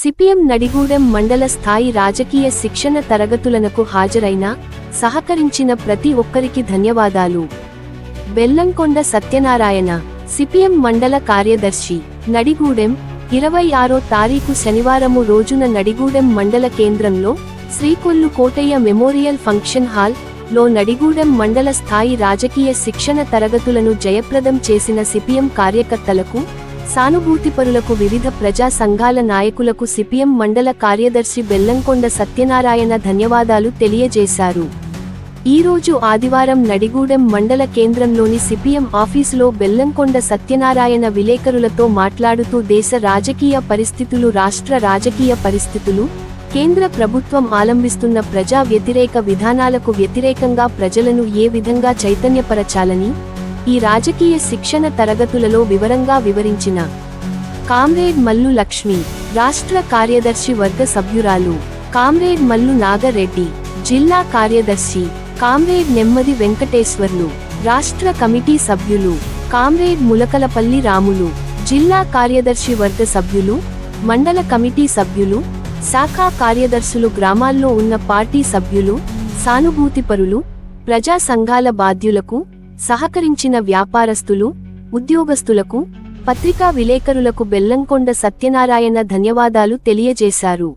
CPM Nadigudem మండల స్థాయి రాజకీయ శిక్షణ తరగతులకు హాజరైన సహకరించిన ప్రతి ఒక్కరికి ధన్యవాదాలు. బెల్లంకొండ సత్యనారాయణ సిపిఎం మండల కార్యదర్శి నడిగూడెం ఇరవై ఆరో తారీఖు శనివారము రోజున నడిగూడెం మండల కేంద్రంలో శ్రీకొల్లు కోటయ్య మెమోరియల్ ఫంక్షన్ హాల్లో నడిగూడెం మండల స్థాయి రాజకీయ శిక్షణ తరగతులను జయప్రదం చేసిన సిపిఎం కార్యకర్తలకు సానుభూతిపరులకు వివిధ ప్రజా సంఘాల నాయకులకు సిపిఎం మండల కార్యదర్శి బెల్లంకొండ సత్యనారాయణ ధన్యవాదాలు తెలియజేశారు. ఈ రోజు ఆదివారం నడిగూడెం మండల కేంద్రంలోని సిపిఎం ఆఫీసులో బెల్లంకొండ సత్యనారాయణ విలేకరులతో మాట్లాడుతూ దేశ రాజకీయ పరిస్థితులు రాష్ట్ర రాజకీయ పరిస్థితులు కేంద్ర ప్రభుత్వం ఆలంబిస్తున్న ప్రజా వ్యతిరేక విధానాలకు వ్యతిరేకంగా ప్రజలను ఏ విధంగా చైతన్యపరచాలని ఈ రాజకీయ శిక్షణ తరగతులలో వివరంగా వివరించిన కామ్రేడ్ మల్లు లక్ష్మి రాష్ట్ర కార్యదర్శి వర్గ సభ్యురాలు కామ్రేడ్ మల్లు నాగరెడ్డి జిల్లా కార్యదర్శి కామ్రేడ్ నెమ్మది వెంకటేశ్వర్లు రాష్ట్ర కమిటీ సభ్యులు కామ్రేడ్ ములకలపల్లి రాములు జిల్లా కార్యదర్శి వర్గ సభ్యులు మండల కమిటీ సభ్యులు శాఖా కార్యదర్శులు గ్రామాల్లో ఉన్న పార్టీ సభ్యులు సానుభూతిపరులు ప్రజా సంఘాల బాధ్యులకు సహకరించిన వ్యాపారస్తులు ఉద్యోగస్తులకు పత్రికా విలేకరులకు బెల్లంకొండ సత్యనారాయణ ధన్యవాదాలు తెలియజేశారు.